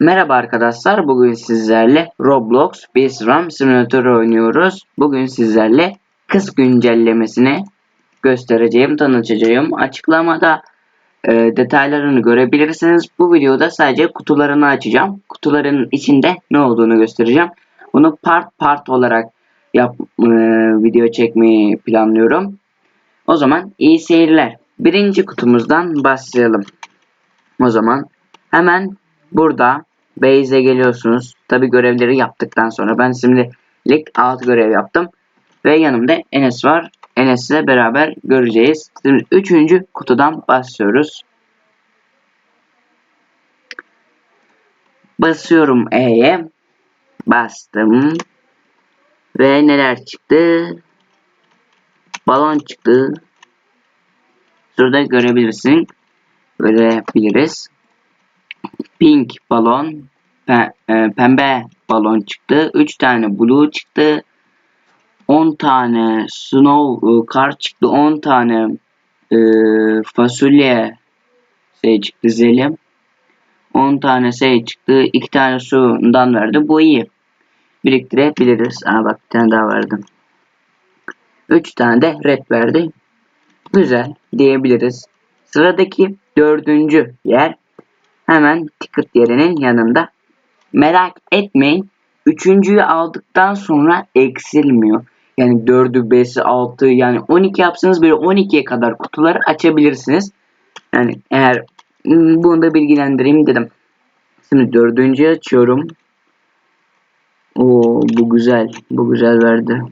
Merhaba arkadaşlar. Bugün sizlerle Roblox Base Ram Simulator oynuyoruz. Bugün sizlerle kız güncellemesini göstereceğim, tanıtacağım. Açıklamada e, detaylarını görebilirsiniz. Bu videoda sadece kutularını açacağım. Kutuların içinde ne olduğunu göstereceğim. Bunu part part olarak yap, e, video çekmeyi planlıyorum. O zaman iyi seyirler. Birinci kutumuzdan başlayalım. O zaman hemen burada base'e geliyorsunuz. Tabi görevleri yaptıktan sonra ben şimdilik alt görev yaptım. Ve yanımda Enes var. Enes ile beraber göreceğiz. Şimdi üçüncü kutudan başlıyoruz. Basıyorum E'ye. Bastım. Ve neler çıktı? Balon çıktı. Şurada görebilirsin. Görebiliriz. Pink balon, e, pembe balon çıktı. 3 tane blue çıktı. 10 tane snow e, kar çıktı. 10 tane e, fasulye şey çıktı zelim. 10 tane şey çıktı. 2 tane sudan verdi. Bu iyi. Biriktirebiliriz. Aa bak bir tane daha verdim. 3 tane de red verdi. Güzel diyebiliriz. Sıradaki dördüncü yer hemen ticket yerinin yanında. Merak etmeyin. Üçüncüyü aldıktan sonra eksilmiyor. Yani 4'ü, 5'i, 6 yani 12 yapsanız böyle 12'ye kadar kutuları açabilirsiniz. Yani eğer hmm, bunu da bilgilendireyim dedim. Şimdi dördüncüyü açıyorum. Oo bu güzel. Bu güzel verdi.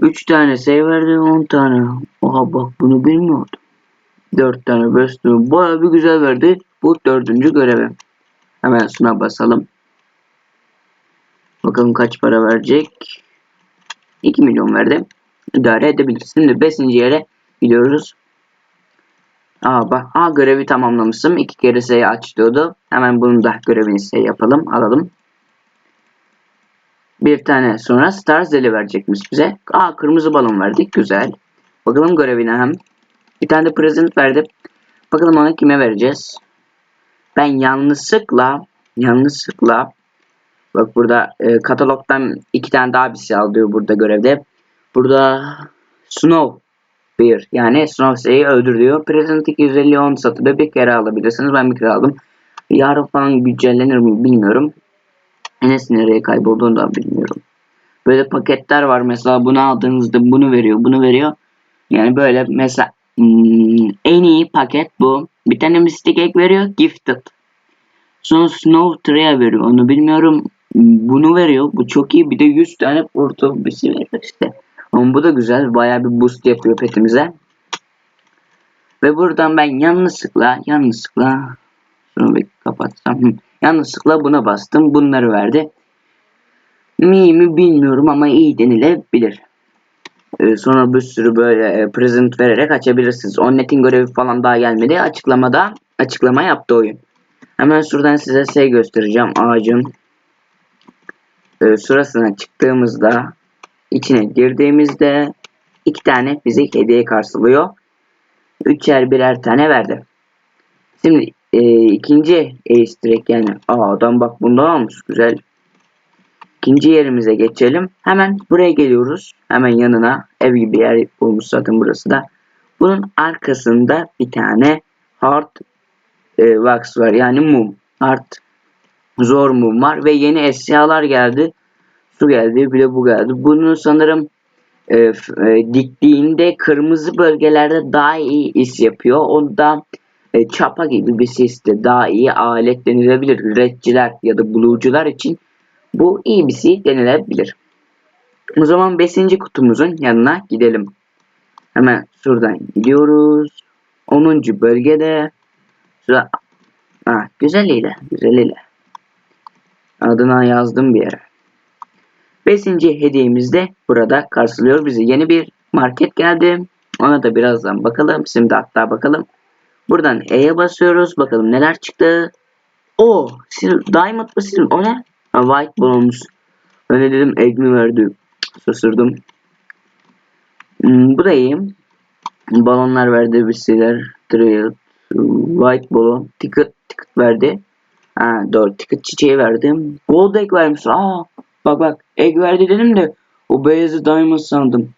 3 tane şey verdi 10 tane. Oha bak bunu bilmiyordum. 4 tane 5 tane. Baya bir güzel verdi. Bu dördüncü görevi. Hemen şuna basalım. Bakalım kaç para verecek. 2 milyon verdi. İdare edebiliriz. Şimdi 5. yere gidiyoruz. Aa bak. Aa görevi tamamlamışım. 2 kere sayı aç diyordu. Hemen bunun da görevini şey yapalım. Alalım. Bir tane sonra Star Zeli verecekmiş bize. Aa kırmızı balon verdik. Güzel. Bakalım görevine hem. Bir tane de present verdi. Bakalım onu kime vereceğiz. Ben yanlışlıkla yanlışlıkla bak burada e, katalogdan iki tane daha bir şey alıyor burada görevde. Burada Snow bir yani Snow şeyi öldür diyor. Present 250 10 satılıyor. Bir kere alabilirsiniz. Ben bir kere aldım. Yarın falan güncellenir mi bilmiyorum. Enes nereye kaybolduğunu da bilmiyorum. Böyle paketler var mesela bunu aldığınızda bunu veriyor bunu veriyor. Yani böyle mesela hmm, en iyi paket bu. Bir tane Mystic Egg veriyor Gifted. Sonra Snow Tree'ye veriyor onu bilmiyorum. Bunu veriyor bu çok iyi bir de 100 tane portal bir şey veriyor işte. Ama bu da güzel baya bir boost yapıyor petimize. Ve buradan ben yanlışlıkla yanlışlıkla şunu bir kapatsam. Yanlışlıkla buna bastım. Bunları verdi. Mi mi bilmiyorum ama iyi denilebilir. Ee, sonra bir sürü böyle e, present vererek açabilirsiniz. Onnet'in görevi falan daha gelmedi. Açıklamada açıklama yaptı oyun. Hemen şuradan size şey göstereceğim. Ağacın e, sırasına çıktığımızda içine girdiğimizde iki tane fizik hediye karşılıyor. Üçer birer tane verdi. Şimdi e, ikinci ace direkt yani aa adam bak bunda almış güzel. İkinci yerimize geçelim. Hemen buraya geliyoruz. Hemen yanına ev gibi yer bulmuş zaten burası da. Bunun arkasında bir tane hard e, wax var yani mum. Hard zor mum var ve yeni eşyalar geldi. Su geldi bir de bu geldi. Bunu sanırım e, e, diktiğinde kırmızı bölgelerde daha iyi iş yapıyor. Onda e, çapa gibi bir siste daha iyi alet denilebilir. Redciler ya da blue'cular için bu iyi bir şey denilebilir. O zaman 5. kutumuzun yanına gidelim. Hemen şuradan gidiyoruz. 10. bölgede şurada ha, güzeliyle güzeliyle adına yazdım bir yere. 5. hediyemiz de burada karşılıyor bizi. Yeni bir market geldi. Ona da birazdan bakalım. Şimdi hatta bakalım. Buradan E'ye basıyoruz. Bakalım neler çıktı. O, Diamond mı? O ne? White balonmuş. Ben de dedim egg verdi? Şaşırdım. Hmm, bu da iyi. Balonlar verdi bir şeyler. Trail, white balon, ticket, ticket verdi. Ha doğru ticket çiçeği verdim. Gold egg vermiş. Aa bak bak egg verdi dedim de o beyazı diamond sandım.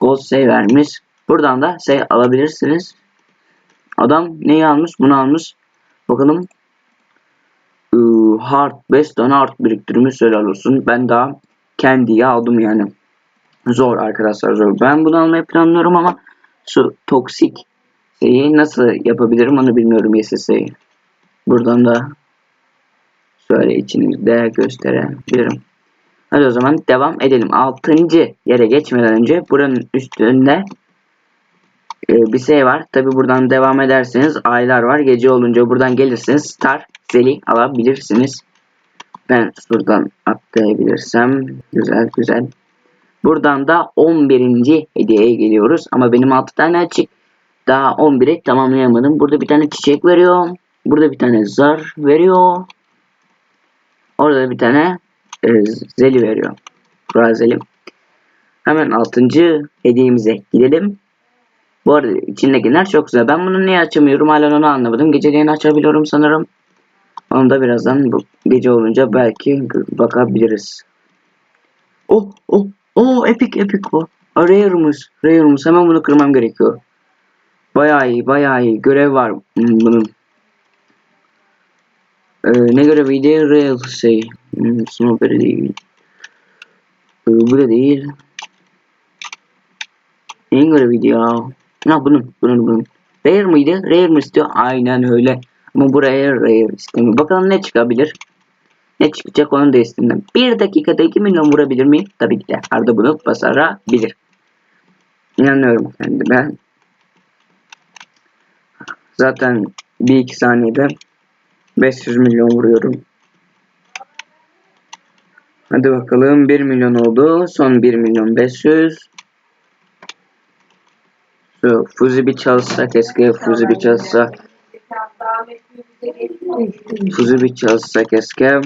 Gold say vermiş. Buradan da say alabilirsiniz. Adam neyi almış? Bunu almış. Bakalım. Heart 5 tane heart biriktirmiş helal olsun. Ben daha kendiyi aldım yani. Zor arkadaşlar zor. Ben bunu almayı planlıyorum ama şu toksik şeyi nasıl yapabilirim onu bilmiyorum YSS'yi. Buradan da şöyle içinizde gösterebilirim. Hadi o zaman devam edelim. 6. yere geçmeden önce buranın üstünde bir şey var. Tabi buradan devam ederseniz aylar var. Gece olunca buradan gelirsiniz. Star Zeli alabilirsiniz. Ben şuradan atlayabilirsem. Güzel güzel. Buradan da 11. hediyeye geliyoruz. Ama benim 6 tane açık. Daha 11'i tamamlayamadım. Burada bir tane çiçek veriyor. Burada bir tane zar veriyor. Orada bir tane e, zeli veriyor. Kura zeli. Hemen 6. hediyemize gidelim. Bu arada içindekiler çok güzel. Ben bunu niye açamıyorum hala onu anlamadım. Geceleyin açabiliyorum sanırım. Onu da birazdan bu gece olunca belki bakabiliriz. Oh oh oh epic epic o. Rare'mış. Rare'mış. Hemen bunu kırmam gerekiyor. Bayağı iyi bayağı iyi. Görev var bunun. Ee, ne göreviydi? Real şey. Hmm, Snowberry değil. Ee, bu da değil. Neyin göreviydi ya? Ha bunun bunun bunun. Rare mıydı? Rare mı istiyor? Aynen öyle. Ama buraya rare istemiyor. Bakalım ne çıkabilir? Ne çıkacak onun da istemem. Bir dakikada 2 milyon vurabilir miyim? Tabii ki de. Arda bunu basarabilir. İnanıyorum kendime. Zaten bir iki saniyede 500 milyon vuruyorum. Hadi bakalım 1 milyon oldu. Son 1 milyon 500. Fuzi bir çalışsa keşke Fuzi bir çalışsa. Fuzi bir çalışsa keşke.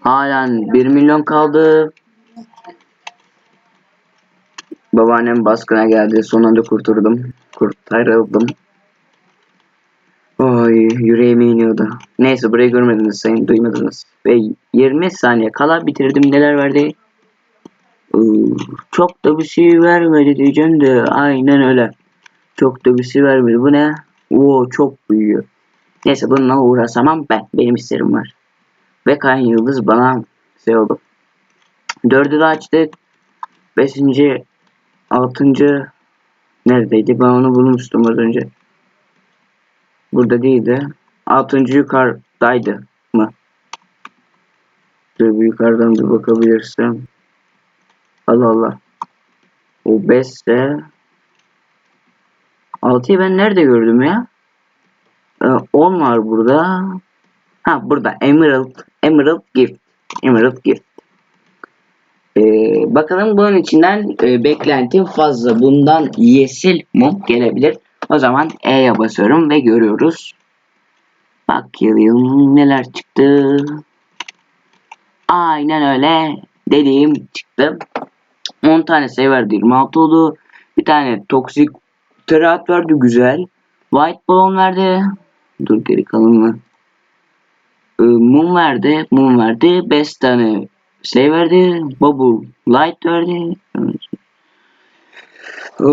Halen 1 milyon kaldı. Babaannem baskına geldi. Son anda kurtuldum. Kurtarıldım. Oy yüreğime iniyordu. Neyse burayı görmediniz sayın duymadınız. Ve 20 saniye kala bitirdim neler verdi. Çok da bir şey vermedi diyeceğim de aynen öyle. Çok da bir şey vermedi. Bu ne? Oo çok büyüyor. Neyse bununla uğraşamam ben. Benim isterim var. Ve Kayan Yıldız bana şey oldu. Dördü de açtık. Beşinci, altıncı neredeydi? Ben onu bulmuştum az önce. Burada değildi. Altıncı yukarıdaydı mı? Dur bir yukarıdan da bakabilirsem. Allah Allah. O 5 de 6'yı ben nerede gördüm ya? Ee, 10 var burada. Ha burada Emerald Emerald Gift. Emerald Gift. Ee, bakalım bunun içinden e, beklentim fazla. Bundan yeşil mum gelebilir. O zaman E'ye basıyorum ve görüyoruz. Bakayım neler çıktı. Aynen öyle dediğim çıktı. 10 tane şey verdi 26 oldu. Bir tane toksik terat verdi güzel. White balon verdi. Dur geri kalan mı? Ee, mum verdi. Mum verdi. 5 tane şey verdi. Bubble light verdi. Ee,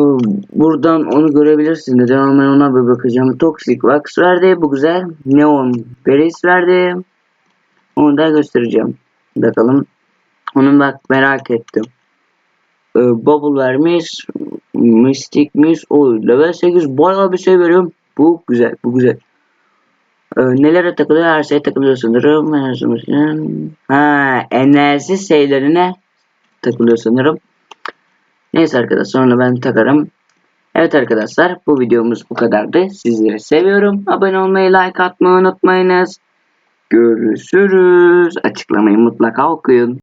buradan onu görebilirsin. Neden ben ona bir bakacağım. Toxic Wax verdi. Bu güzel. Neon Berries verdi. Onu da göstereceğim. Bakalım. Onu bak merak ettim. Ee, Bubble vermiş. Mystic'miş. O level 8 bayağı bir şey veriyorum. Bu güzel. Bu güzel. Ee, nelere takılıyor? Her şeye takılıyor sanırım. Ha, enerji şeylerine takılıyor sanırım. Neyse arkadaşlar sonra ben takarım. Evet arkadaşlar bu videomuz bu kadardı. Sizleri seviyorum. Abone olmayı, like atmayı unutmayınız. Görüşürüz. Açıklamayı mutlaka okuyun.